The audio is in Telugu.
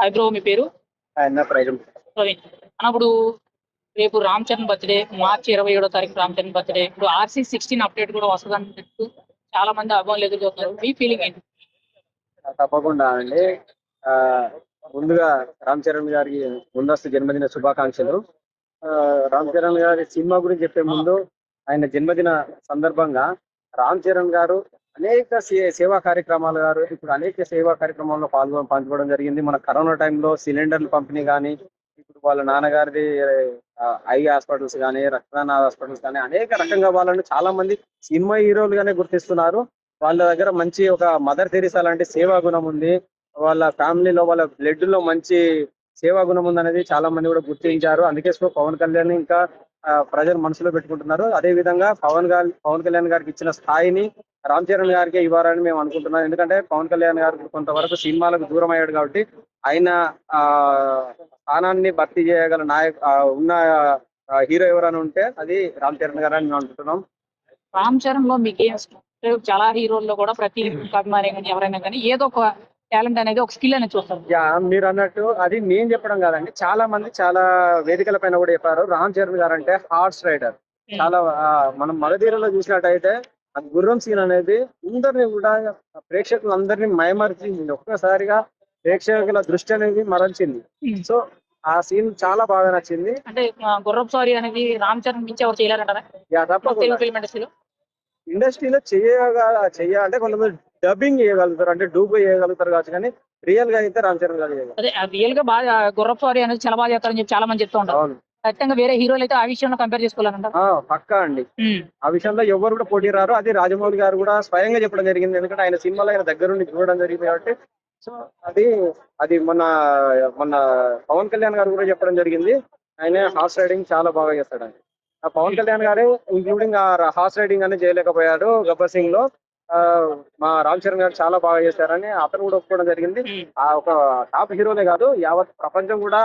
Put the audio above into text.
హాయ్ బ్రో మీ పేరు? ప్రవీణ్. అన్నప్పుడు రేపు రామ్ చరణ్ బర్త్డే మార్చి ఇరవై ఏడో తారీఖు రామ్ చరణ్ బర్త్డే. ఇప్పుడు ఆర్సీ సిక్స్టీన్ అప్డేట్ కూడా వస్తుంది అన్నట్టు చాలా మంది అభిమానులు ఎదురు చూస్తున్నారు. మీ ఫీలింగ్ ఏంటి? తప్పకుండా అండి. ముందుగా రామ్ చరణ్ గారికి ముందస్తు జన్మదిన శుభాకాంక్షలు. రామ్ చరణ్ గారి సినిమా గురించి చెప్పే ముందు ఆయన జన్మదిన సందర్భంగా రామ్ చరణ్ గారు అనేక సే- సేవా కార్యక్రమాలు గారు ఇప్పుడు అనేక సేవా కార్యక్రమాల్లో పాల్గొ పంచుకోవడం జరిగింది. మన కరోనా టైంలో సిలిండర్లు పంపిణీ కానీ ఇప్పుడు వాళ్ళ నాన్నగారిది ఐ హాస్పిటల్స్ కానీ రక్తదాన హాస్పిటల్స్ కానీ అనేక రకంగా వాళ్ళని చాలా మంది సినిమా హీరోలుగానే గుర్తిస్తున్నారు. వాళ్ళ దగ్గర మంచి ఒక మదర్ తెరిసా లాంటి సేవా గుణం ఉంది. వాళ్ళ ఫ్యామిలీలో వాళ్ళ బ్లడ్లో మంచి సేవా గుణం ఉంది అనేది చాలా మంది కూడా గుర్తించారు. అందుకే సో పవన్ కళ్యాణ్ ఇంకా ప్రజలు మనసులో పెట్టుకుంటున్నారు. అదే విధంగా పవన్ గారి పవన్ కళ్యాణ్ గారికి ఇచ్చిన స్థాయిని రామ్ చరణ్ గారికి ఇవ్వాలని మేము అనుకుంటున్నాం. ఎందుకంటే పవన్ కళ్యాణ్ గారు కొంతవరకు సినిమాలకు దూరం అయ్యాడు కాబట్టి ఆయన ఆ స్థానాన్ని భర్తీ చేయగల నాయక ఉన్న హీరో ఎవరైనా ఉంటే అది రామ్ చరణ్ గారు అని మేము అనుకుంటున్నాం. రామ్ చరణ్లో మీకు చాలా హీరోల్లో కూడా ప్రతి అభిమాని కానీ ఎవరైనా కానీ ఏదో ఒక టాలెంట్ అనేది ఒక స్కిల్ అనేది చూస్తారు. యా మీరు అన్నట్టు అది నేను చెప్పడం కాదండి. చాలా మంది చాలా వేదికల పైన కూడా చెప్పారు. రామ్ చరణ్ గారు అంటే హార్స్ రైడర్. చాలా ఆ, మనం మగధీరలో చూసినట్టయితే ఆ గుర్రం సీన్ అనేది అందరిని కూడా ప్రేక్షకులందరినీ మైమర్చింది. ఒక్కసారిగా ప్రేక్షకుల దృష్టి అనేది మరల్చింది. Hmm. సో ఆ సీన్ చాలా బాగా నచ్చింది. అంటే ఆ, గుర్రపు సారీ అనేది రామ్ చరణ్ మించి ఎవరు తప్పకుండా. ఫిల్మ్ ఇండస్ట్రీలో ఇండస్ట్రీలో చేయగా చెయ్య అంటే కొంతమంది డబ్బింగ్ చేయగలుగుతారు. అంటే డూబ్ చేయగలుగుతారు కావచ్చు కానీ రియల్గా అయితే రామ్ చరణ్ గారు చేయగలరు. అదే రియల్గా బాగా గుర్రపు సారీ అనేది చాలా బాగా చేస్తారని చెప్పి చాలా మంది చెప్తూ ఉంటారు. ఖచ్చితంగా వేరే హీరోలు అయితే ఆ విషయంలో కంపేర్ చేసుకోవాలంటారు ఆ, పక్కా అండి. ఆ విషయంలో ఎవరు కూడా పోటీ రారు. అది రాజమౌళి గారు కూడా స్వయంగా చెప్పడం జరిగింది. ఎందుకంటే ఆయన సినిమాలో ఆయన దగ్గర నుండి చూడడం జరిగింది కాబట్టి. సో అది అది మొన్న మొన్న పవన్ కళ్యాణ్ గారు కూడా చెప్పడం జరిగింది. ఆయన హార్స్ రైడింగ్ చాలా బాగా చేస్తాడండి ఆ పవన్ కళ్యాణ్ గారు ఇంక్లూడింగ్ ఆ హార్స్ రైడింగ్ అనేది చేయలేకపోయాడు గబ్బర్ సింగ్లో. ఆ, మా రామ్ చరణ్ గారు చాలా బాగా చేశారని అతను కూడా ఒప్పుకోవడం జరిగింది. ఆ ఒక టాప్ హీరోనే కాదు యావత్ ప్రపంచం కూడా